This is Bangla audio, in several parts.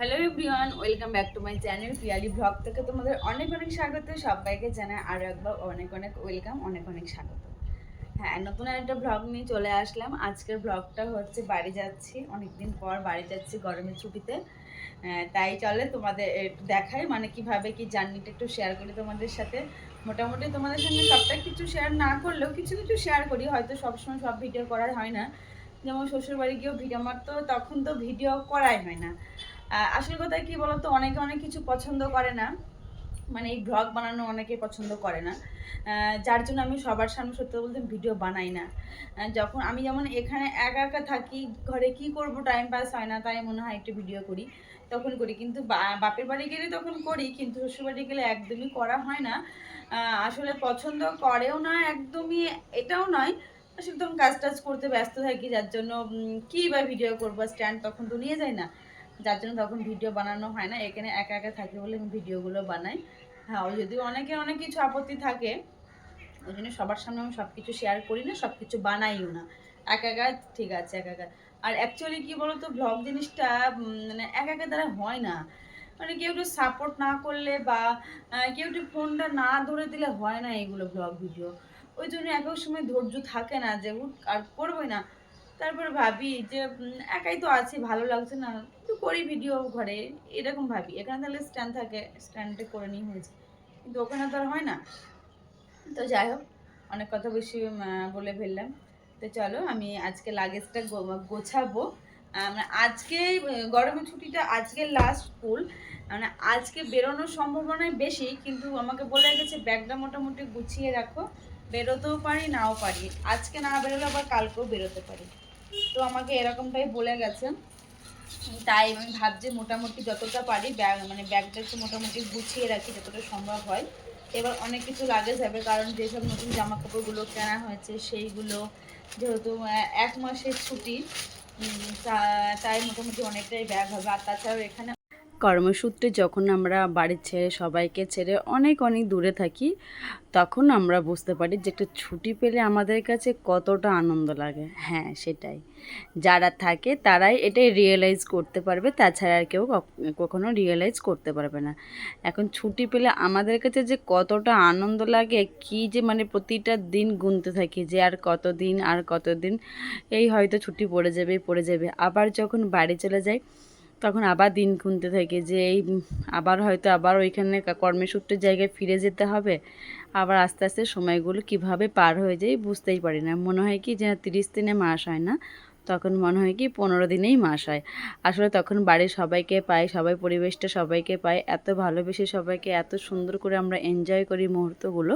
Hello everyone welcome back to my channel Piyali vlog থেকে তোমাদের অনেক অনেক স্বাগত সবাইকে জানাই আরও একবার অনেক অনেক ওয়েলকাম অনেক অনেক স্বাগত। হ্যাঁ নতুন একটা ব্লগ নিয়ে চলে আসলাম। আজকের ব্লগটা হচ্ছে বাড়ি যাচ্ছি অনেকদিন পর বাড়ি যাচ্ছি গরমের ছুটিতে। আহ, তাই চলে তোমাদের একটু দেখাই মানে কীভাবে কি জার্নিটা একটু শেয়ার করি তোমাদের সাথে। মোটামুটি তোমাদের সঙ্গে সবটা কিছু শেয়ার না করলেও কিছু কিছু শেয়ার করি হয়তো সবসময় সব ভিডিও করা হয় না। যেমন শ্বশুরবাড়ি গিয়েও ভিডিও আমার তো তখন তো ভিডিও করাই হয় না। আসল কথা কি বলতো? অনেকে অনেক কিছু পছন্দ করে না। মানে এই ব্লগ বানানো অনেকে পছন্দ করে না। যার জন্য আমি সবার সামনে সত্যি বলতে ভিডিও বানাই না। যখন আমি যেমন এখানে একা একা থাকি, ঘরে কি করব? টাইম পাস হয় না, তাই মনে হয় একটু ভিডিও করি, তখন করি। কিন্তু বাপের বাড়ি গেলে তখন করি, কিন্তু শ্বশুর বাড়ি গেলে একদমই করা হয় না। আসলে পছন্দ করেও না একদমই, এটাও নয়। আসলে তখন কাজ টাজ করতে ব্যস্ত থাকি, যার জন্য কি বা ভিডিও করব স্ট্যান্ড তখন তো নিয়ে যায় না। যার জন্য তখন ভিডিও বানানো হয় না, এখানে একা একা থাকি বলে আমি ভিডিওগুলো বানাই। হ্যাঁ ওই যদি অনেকে অনেক কিছু আপত্তি থাকে, ওই জন্য সবার সামনে আমি সব কিছু শেয়ার করি না সব কিছু বানাইও না। একা একা, ঠিক আছে, একা একা। আর অ্যাকচুয়ালি কি বলতো ব্লগ জিনিসটা মানে একা একা দ্বারা হয় না। মানে কেউ একটু সাপোর্ট না করলে বা কেউ একটু ফোনটা না ধরে দিলে হয় না এগুলো ব্লগ ভিডিও ওই জন্য এক সময় ধৈর্য থাকে না যে আর করবোই না। তারপরে ভাবি যে একাই তো আছি, ভালো লাগছে না। একটু করি ভিডিও ঘরে, এরকম ভাবি। এখানে তাহলে স্ট্যান্ড থাকে স্ট্যান্ডে করে নিয়ে হয়েছে। কিন্তু ওখানে তো আর হয় না। তো যাই হোক, অনেক কথা বেশি বলে ফেললাম। তো চলো, আমি আজকে লাগেজটা গোছাবো। মানে আজকে গরমের ছুটিটা আজকে লাস্ট স্কুল মানে আজকে বেরোনোর সম্ভাবনাই বেশি, কিন্তু আমাকে বলে গেছে, ব্যাগটা মোটামুটি গুছিয়ে রাখো। বেরোতেও পারি, নাও পারি। আজকে না বেরোলে আবার কালকেও বেরোতে পারি। তো আমাকে এরকমটাই বলে গেছে। তাই আমি ভাবছি মোটামুটি যতটা পারি ব্যাগ মানে ব্যাগটা একটু মোটামুটি গুছিয়ে রাখি যতটা সম্ভব হয়। এবার অনেক কিছু লাগে যাবে, কারণ যেসব নতুন জামা কাপড়গুলো কেনা হয়েছে সেইগুলো যেহেতু এক মাসের ছুটি তাই মোটামুটি অনেকটাই ব্যাগ হবে। আর তাছাড়াও এখানে কর্মসূত্রে যখন আমরা বাড়ির ছেড়ে সবাইকে ছেড়ে অনেক অনেক দূরে থাকি, তখন আমরা বুঝতে পারি যে একটা ছুটি পেলে আমাদের কাছে কতটা আনন্দ লাগে। হ্যাঁ সেটাই। যারা থাকে তারাই এটাই রিয়েলাইজ করতে পারবে, তাছাড়া আর কেউ কখ- কখনো রিয়েলাইজ করতে পারবে না। এখন ছুটি পেলে আমাদের কাছে যে কতটা আনন্দ লাগে, কি যে মানে প্রতিটা দিন গুনতে থাকি যে আর কত দিন আর কত দিন এই হয়তো ছুটি পড়ে যাবে পড়ে যাবে। আবার যখন বাড়ি চলে যাই তখন আবার দিন গুনতে থাকি যে এই আবার হয়তো আবার ওইখানে কর্মসূত্রের জায়গায় ফিরে যেতে হবে। আবার আস্তে আস্তে সময়গুলো কীভাবে পার হয়ে যায় বুঝতেই পারি না। মনে হয় কি যে তিরিশ দিনে মাস হয় না, তখন মনে হয় কি পনেরো দিনেই মাস হয়। আসলে তখন বাড়ির সবাইকে পাই, সবাই পরিবেশটা সবাইকে পাই, এত ভালোবেসে সবাইকে এত সুন্দর করে আমরা এনজয় করি মুহূর্তগুলো,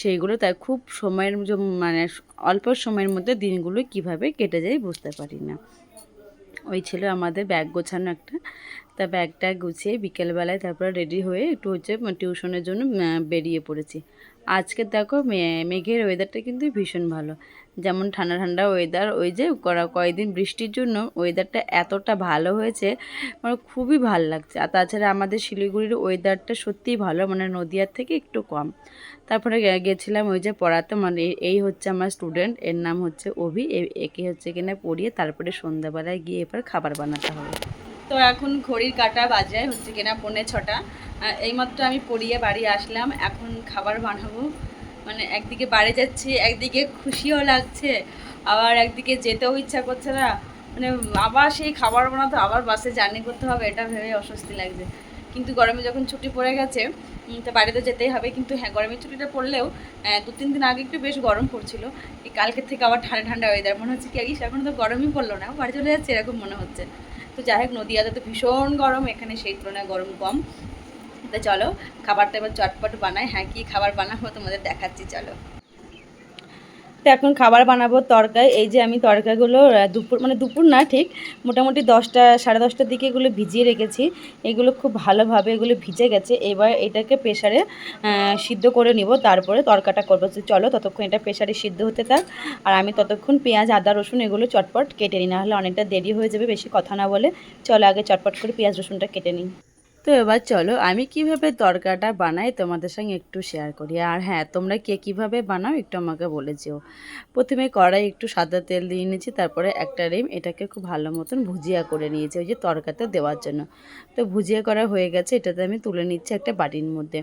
সেইগুলো তাই খুব সময়ের মানে অল্প সময়ের মধ্যে দিনগুলো কীভাবে কেটে যায় বুঝতে পারি না। ওই ছিল আমাদের ব্যাগ গোছানো একটা। তা ব্যাগটা গুছিয়ে বিকেলবেলায় তারপর রেডি হয়ে একটু হচ্ছে টিউশনের জন্য বেরিয়ে পড়েছি। আজকে দেখো মেঘের ওয়েদারটা কিন্তু ভীষণ ভালো। যেমন ঠান্ডা ঠান্ডা ওয়েদার ওই যে করা- কয়েকদিন বৃষ্টির জন্য ওয়েদারটা এতটা ভালো হয়েছে মানে খুবই ভালো লাগছে। আর তাছাড়া আমাদের শিলিগুড়ির ওয়েদারটা সত্যিই ভালো মানে নদিয়ার থেকে একটু কম। তারপরে গেছিলাম ওই যে পড়াতে মানে এই- হচ্ছে আমার স্টুডেন্ট এর নাম হচ্ছে অভি একে হচ্ছে কিনা পড়িয়ে তারপরে সন্ধ্যাবেলায় গিয়ে এবার খাবার বানাতে হবে। তো এখন ঘড়ির কাটা বাজে, হচ্ছে কিনা পৌনে ছটা। এইমাত্র আমি পড়িয়ে বাড়ি আসলাম, এখন খাবার বানাবো। মানে একদিকে বাড়ি যাচ্ছি, একদিকে খুশিও লাগছে, আবার একদিকে যেতেও ইচ্ছা করছে না। মানে আবার সেই খাবার বানাতে আবার বাসে জার্নি করতে হবে, এটা ভেবে অস্বস্তি লাগছে। কিন্তু গরমে যখন ছুটি পড়ে গেছে তো বাড়িতে যেতেই হবে, কিন্তু হ্যাঁ গরমের ছুটিটা পড়লেও দু তিন দিন আগে একটু বেশ গরম পড়ছিল। এই কালকের থেকে আবার ঠান্ডা ঠান্ডা ওয়েদার মনে হচ্ছে কি আগে এখন তো গরমই পড়ল না, বাড়ি চলে যাচ্ছে, এরকম মনে হচ্ছে। তো যাই হোক, নদীয়াতে তো ভীষণ গরম, এখানে সেই তুলনায় গরম কম। তো চলো খাবারটা এবার চটপট বানাই। হ্যাঁ কি খাবার বানাবো তোমাদের দেখাচ্ছি চলো। তো এখন খাবার বানাবো তরকারি এই যে আমি তরকারিগুলো আহ, দুপুর মানে দুপুর না ঠিক মোটামুটি দশটা সাড়ে দশটার দিকে এগুলো ভিজিয়ে রেখেছি। এগুলো খুব ভালোভাবে এগুলো ভিজে গেছে। এবার এটাকে প্রেশারে সিদ্ধ করে নিব। তারপরে তরকাটা করব। চলো ততক্ষণ এটা প্রেশারে সিদ্ধ হতে থাক। আর আমি ততক্ষণ পেঁয়াজ আদা রসুন এগুলো চটপট কেটে নিই। নাহলে অনেকটা দেরি হয়ে যাবে বেশি কথা না বলে। চলো আগে চটপট করে পেঁয়াজ রসুনটা কেটে নিই। তো এবার চলো, আমি কীভাবে তরকাটা বানাই তোমাদের সঙ্গে একটু শেয়ার করি। আর হ্যাঁ তোমরা কে কীভাবে বানাও একটু আমাকে বলে যেও। প্রথমে কড়াই একটু সাদা তেল দিয়ে নিয়েছি, তারপরে একটা ডিম, এটাকে খুব ভালো মতন ভুজিয়া করে নিয়েছি, ওই যে তরকাতে দেওয়ার জন্য। তো ভুজিয়া করা হয়ে গেছে, এটাতে আমি তুলে নিচ্ছি একটা বাটির মধ্যে।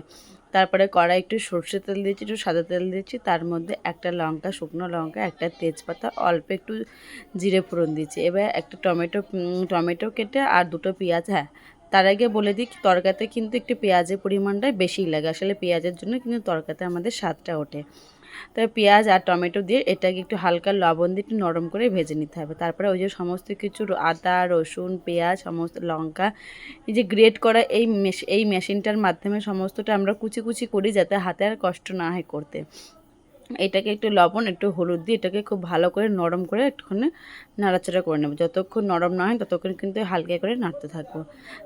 তারপরে কড়াই একটু সর্ষে তেল দিয়েছি, একটু সাদা তেল দিয়েছি, তার মধ্যে একটা লঙ্কা, শুকনো লঙ্কা, একটা তেজপাতা, অল্প একটু জিরে ফোড়ন দিয়েছি। এবার একটা টমেটো টমেটো কেটে আর দুটো পেঁয়াজ হ্যাঁ তার আগে বলে দিই তরকাতে কিন্তু একটু পেঁয়াজের পরিমাণটা বেশিই লাগে। আসলে পেঁয়াজের জন্য কিন্তু তরকাতে আমাদের স্বাদটা ওঠে। তবে পেঁয়াজ আর টমেটো দিয়ে এটাকে একটু হালকা লবণ দিয়ে একটু নরম করে ভেজে নিতে হবে। তারপরে ওই যে সমস্ত কিছু, আদা, রসুন, পেঁয়াজ, সমস্ত লঙ্কা, এই যে গ্রেট করা এই মেশ এই মেশিনটার মাধ্যমে সমস্তটা আমরা কুচি কুচি করি যাতে হাতে আর কষ্ট না হয় করতে। এটাকে একটু লবণ, একটু হলুদ দিয়ে এটাকে খুব ভালো করে নরম করে একটুখানি নাড়াচাড়া করে নেব। যতক্ষণ নরম না হয় ততক্ষণ কিন্তু হালকা করে নাড়তে থাকব।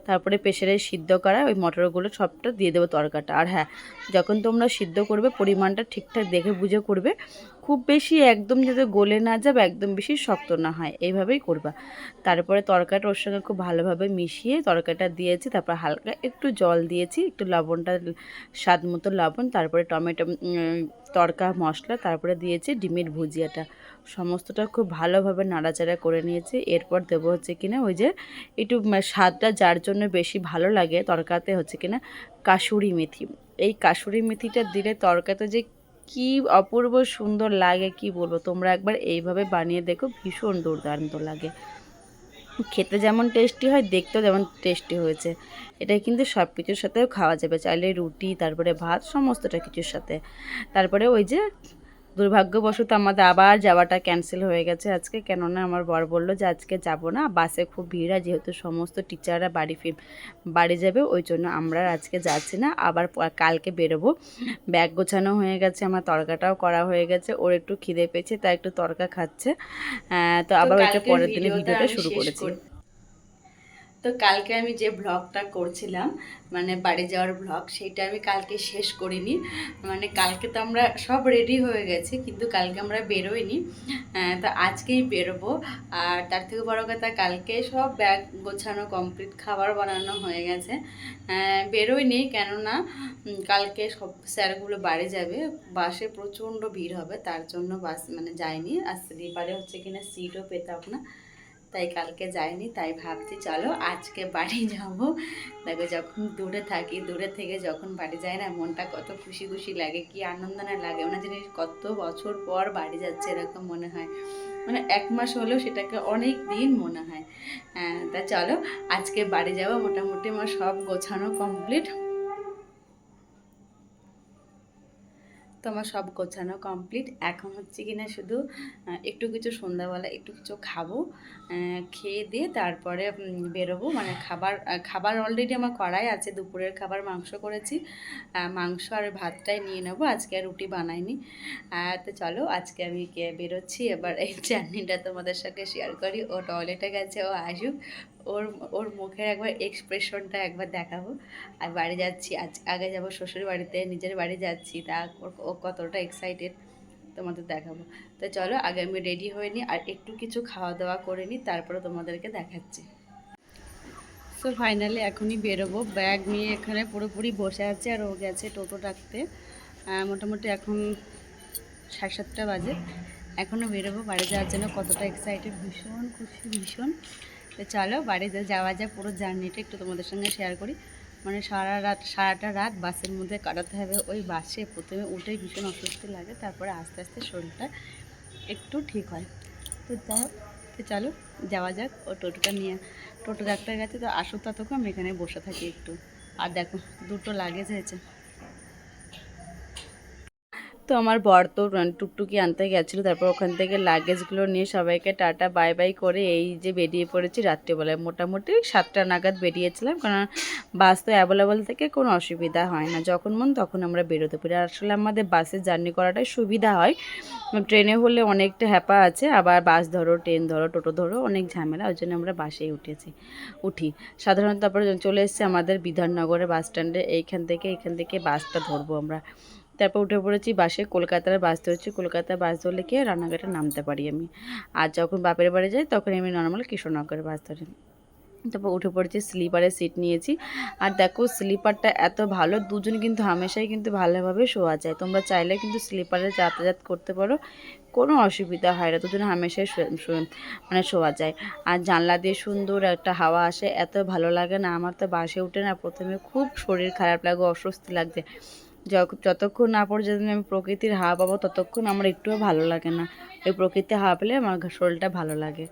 তারপরে প্রেশারে সিদ্ধ করা ওই মটরগুলো সবটা দিয়ে দেবো তরকাটা। আর হ্যাঁ যখন তোমরা সিদ্ধ করবে, পরিমাণটা ঠিকঠাক দেখে বুঝে করবে খুব বেশি একদম যাতে গলে না যাবে, একদম বেশি শক্ত না হয়। এইভাবেই করবা। তারপরে তরকাটা ওর সঙ্গে খুব ভালোভাবে মিশিয়ে তরকাটা দিয়েছি, তারপর হালকা একটু জল দিয়েছি, একটু লবণটা, স্বাদ মতো লবণ, তারপরে টমেটো তরকা, মশলা, তারপরে দিয়েছি ডিমের ভুজিয়াটা। সমস্তটা খুব ভালোভাবে নাড়াচাড়া করে নিয়েছি। এরপর দেবো হচ্ছে কিনা ওই যে একটু স্বাদটা যার জন্য বেশি ভালো লাগে তরকাতে হচ্ছে কিনা কাসুরি মেথি। এই কাসুরি মেথিটা দিলে তরকাতে যে কি অপূর্ব সুন্দর লাগে, কি বলব? তোমরা একবার এইভাবে বানিয়ে দেখো, ভীষণ দুর্দান্ত লাগে। খেতে যেমন টেস্টি হয়, দেখতেও যেমন টেস্টি হয়েছে। এটা কিন্তু সব কিছুর সাথেও খাওয়া যাবে। চাইলে রুটি, তারপরে ভাত, সমস্তটা কিছুর সাথে। তারপরে ওই যে দুর্ভাগ্যবশত আমাদের আবার যাওয়াটা ক্যান্সেল হয়ে গেছে আজকে। কেননা আমার বর বলল যে আজকে যাব না বাসে খুব ভিড় হয় যেহেতু সমস্ত টিচাররা বাড়ি ফির বাড়ি যাবে ওই জন্য আমরা আজকে যাচ্ছি না। আবার কালকে বেরোবো। ব্যাগ গোছানো হয়ে গেছে আমার তরকাটাও করা হয়ে গেছে ওর একটু খিদে পেয়েছে তাই একটু তরকা খাচ্ছে। তো আবার ওইটা পরের দিনে ভিডিওটা শুরু করেছি। কর- তো কালকে আমি যে ব্লগটা করছিলাম মানে বাড়ি যাওয়ার ব্লগ, সেইটা আমি কালকে শেষ করিনি। মানে কালকে তো আমরা সব রেডি হয়ে গেছি, কিন্তু কালকে আমরা বেরোইনি। তো আজকেই বেরোবো। আর তার থেকে বড় কথা, কালকে সব ব্যাগ গোছানো কমপ্লিট খাবার বানানো হয়ে গেছে। বেরোইনি, কেননা কালকে সব স্যারগুলো বাড়ি যাবে। বাসে প্রচণ্ড ভিড় হবে, তার জন্য বাস মানে যায়নি আর স্লিপারে হচ্ছে কিনা সিটও পেতাম না। তাই কালকে যাইনি, তাই ভাবছি চলো আজকে বাড়ি যাব। দেখো যখন দূরে থাকি, দূরে থেকে যখন বাড়ি যায় না, মনটা কত খুশি খুশি লাগে, কি আনন্দ না লাগে। ওনার জিনিস কত বছর পর বাড়ি যাচ্ছে এরকম মনে হয়। মানে এক মাস হলেও সেটাকে অনেক দিন মনে হয়। হ্যাঁ তা চলো আজকে বাড়ি যাব। মোটামুটি আমার সব গোছানো কমপ্লিট তো আমার সব গোছানো কমপ্লিট এখন হচ্ছে কিনা শুধু একটু কিছু সন্ধ্যাবেলা একটু কিছু খাব খেয়ে দিয়ে তারপরে বেরোবো। মানে খাবার খাবার অলরেডি আমার করাই আছে। দুপুরের খাবার মাংস করেছি। মাংস আর ভাতটাই নিয়ে নেব। আজকে আর রুটি বানাইনি। তো চলো, আজকে আমি বেরোচ্ছি। এবার এই জার্নিটা তোমাদের সঙ্গে শেয়ার করি। ও টয়লেটে গেছে, ও আসুক। ওর ওর মুখের একবার এক্সপ্রেশনটা একবার দেখাবো। আর বাড়ি যাচ্ছি, আজ, আগে যাব শ্বশুর বাড়িতে, নিজের বাড়ি যাচ্ছি, তা ও কতটা এক্সাইটেড তোমাদের দেখাবো। তো চলো, আগে আমি রেডি হয়ে নিই, আর একটু কিছু খাওয়া দাওয়া করে নিই, তারপরে তোমাদেরকে দেখাচ্ছি। সো ফাইনালি এখনই বেরোবো। ব্যাগ নিয়ে এখানে পুরোপুরি বসে আছে, আর ও গেছে টোটো ডাকতে। মোটামুটি এখন সাড়ে সাতটা বাজে। এখনও বেরোবো, বাড়ি যাওয়ার জন্য কতটা এক্সাইটেড ভীষণ খুশি, ভীষণ। তো চলো বাড়িতে যাওয়া যায় পুরো জার্নিটা একটু তোমাদের সঙ্গে শেয়ার করি। মানে সারা রাত, সারাটা রাত বাসের মধ্যে কাটাতে হবে। ওই বাসে প্রথমে উঠেই ভীষণ অস্বস্তি লাগে, তারপরে আস্তে আস্তে শরীরটা একটু ঠিক হয়। তো যাও, তো চলো, যাওয়া যাক। ও টোটোটা নিয়ে টোটো ডাক্তার গেছে তো আসুক ততক্ষণ, আমি এখানে বসে থাকি একটু। আর দেখো, দুটো লাগেজ হয়েছে। তো আমার বর তো টুকটুকি আনতে গেছিল, তারপর ওখান থেকে লাগেজগুলো নিয়ে সবাইকে টাটা বাই বাই করে এই যে বেরিয়ে পড়েছি রাত্রিবেলায়। মোটামুটি সাতটা নাগাদ বেরিয়েছিলাম, কারণ বাস তো অ্যাভেলেবল থেকে কোনো অসুবিধা হয় না। যখন মন তখন আমরা বেরোতে পারি। আসলে আমাদের বাসে জার্নি করাটাই সুবিধা হয়। ট্রেনে হলে অনেকটা হ্যাপা আছে, আবার বাস ধরো, ট্রেন ধরো, টোটো ধরো, অনেক ঝামেলা, ওই জন্য আমরা বাসেই উঠেছি, উঠি। সাধারণত তারপরে চলে এসেছি আমাদের বিধাননগরের বাস স্ট্যান্ডে এইখান থেকে এইখান থেকে বাসটা ধরবো আমরা। তারপর উঠে পড়েছি বাসে, কলকাতার বাস ধরেছি। কলকাতার বাস ধরলে গিয়ে রানাঘাটে নামতে পারি আমি। আর যখন বাপের বাড়ি যাই তখন আমি নর্মাল কৃষ্ণনগরের বাস ধরি। তারপর উঠে পড়েছি স্লিপারে সিট নিয়েছি। আর দেখো স্লিপারটা এত ভালো, দুজন কিন্তু হামেশাই কিন্তু ভালোভাবে শোয়া যায়। তোমরা চাইলে কিন্তু স্লিপারে যাতায়াত করতে পারো। কোনো অসুবিধা হয় না, দুজন হামেশাই মানে শোয়া যায়। আর জানলা দিয়ে সুন্দর একটা হাওয়া আসে, এত ভালো লাগে না। আমার তো বাসে উঠে না, প্রথমে খুব শরীর খারাপ লাগে, অস্বস্তি লাগছে। যতক্ষণ না পর্যন্ত আমি প্রকৃতির হাওয়া পাবো, ততক্ষণ আমার একটুও ভালো লাগে না। ওই প্রকৃতির হাওয়া পেলে আমার শরীরটা ভালো লাগে।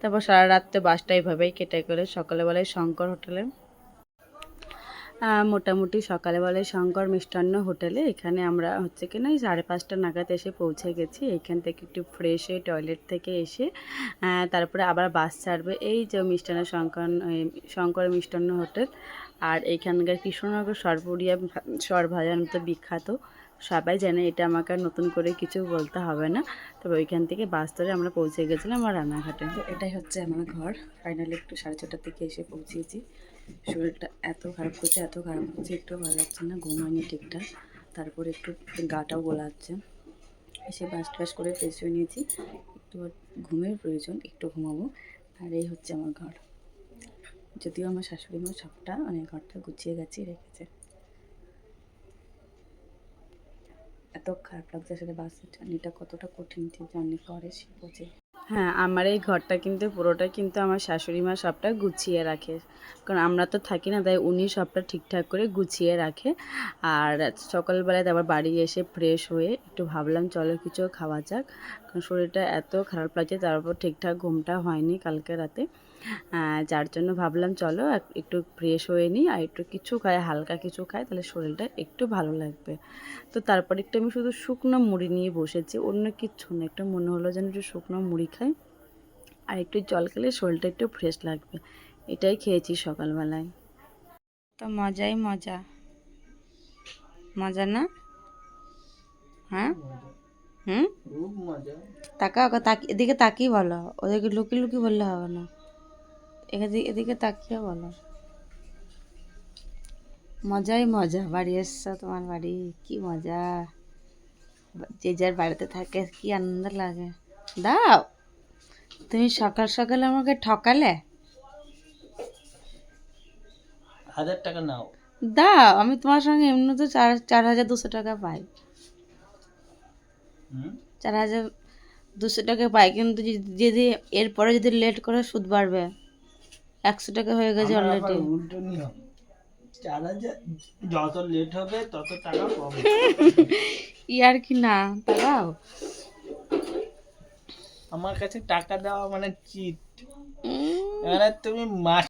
তারপর সারা রাত তো বাসটা এইভাবেই কেটে করে সকালবেলায় শঙ্কর হোটেলে। মোটামুটি সকালবেলায় শঙ্কর মিষ্টান্ন হোটেলে। এখানে আমরা হচ্ছে কি না সাড়ে পাঁচটা নাগাদ এসে পৌঁছে গেছি। এখান থেকে একটু ফ্রেশ হয়ে টয়লেট থেকে এসে তারপরে আবার বাস ছাড়বে। এই যে মিষ্টান্ন শঙ্কর শঙ্কর মিষ্টান্ন হোটেল আর এইখানকার কৃষ্ণনগর সরপুরিয়া সরভাজান তো বিখ্যাত। সবাই জানে এটা আমাকে নতুন করে কিছু বলতে হবে না। তবে ওইখান থেকে বাস ধরে আমরা পৌঁছে গেছিলাম আমার রানাঘাটে তো এটাই হচ্ছে আমার ঘর। ফাইনালি একটু সাড়ে ছটার থেকে এসে পৌঁছেছি। শরীরটা এত খারাপ করছে, এত খারাপ করছে, একটু ভালো লাগছে না ঘুম হয়নি ঠিকঠাক। তারপরে একটু গাটাও গোলাচ্ছে। এসে বাস টাস করে ফ্রেশ হয়ে নিয়েছি। একটু ঘুমের প্রয়োজন, একটু ঘুমাবো। আর এই হচ্ছে আমার ঘর। যদিও আমার শাশুড়ি মা সবটা মানে ঘরটা গুছিয়ে গেছে রেখেছে। এত খারাপ লাগছে আসলে বাসের জার্নিটা কতটা কঠিন যে জার্নি করে সে বোঝে। হ্যাঁ আমার এই ঘরটা কিন্তু, পুরোটা কিন্তু আমার শাশুড়ি মা সবটা গুছিয়ে রাখে। কারণ আমরা তো থাকি না, তাই উনি সবটা ঠিকঠাক করে গুছিয়ে রাখে। আর সকালবেলায় তারপর বাড়ি এসে ফ্রেশ হয়ে একটু ভাবলাম, চলো কিছু খাওয়া যাক। কারণ শরীরটা এত খারাপ লাগছে, তারপর ঠিকঠাক ঘুমটা হয়নি কালকে রাতে। যার জন্য ভাবলাম চলো একটু ফ্রেশ হয়ে নিই আর একটু কিছু খাই হালকা কিছু খাই তাহলে শরীরটা একটু ভালো লাগবে। তো তারপর একটু আমি শুধু শুকনো মুড়ি নিয়ে বসেছি অন্য কিচ্ছু না একটু মনে হলো যেন একটু শুকনো মুড়ি খাই আর একটু জল খেলে শরীরটা একটু ফ্রেশ লাগবে। এটাই খেয়েছি সকালবেলায়। তো মজাই মজা। মজা না? হ্যাঁ? হুম? তাকা তাকি এদিকে তাকিয়ে বলো ওদেরকে লুকি লুকি বললে হবে না। এদিকে এদিকে তাকিয়ে বলো। মজাই মজা বাড়ি এসছো তোমার বাড়ি কি মজা। যে যার বাড়িতে থাকে কি আনন্দ লাগে। দাও তুমি সকাল সকাল আমাকে ঠকালে? হাজার টাকা নাও। দাও আমি তোমার সঙ্গে এমনি তো চার চার হাজার দুশো টাকা পাই। চার হাজার দুশো টাকা পাই কিন্তু যদি- যদি এরপরে যদি লেট করে সুদ বাড়বে। একশো টাকা হয়ে গেছে অলরেডি যত লেট হবে তত টাকা পাবে ইয়ার কি না? তারাও। আমার কাছে টাকা দেওয়া মানে চিট মানে তুমি মাস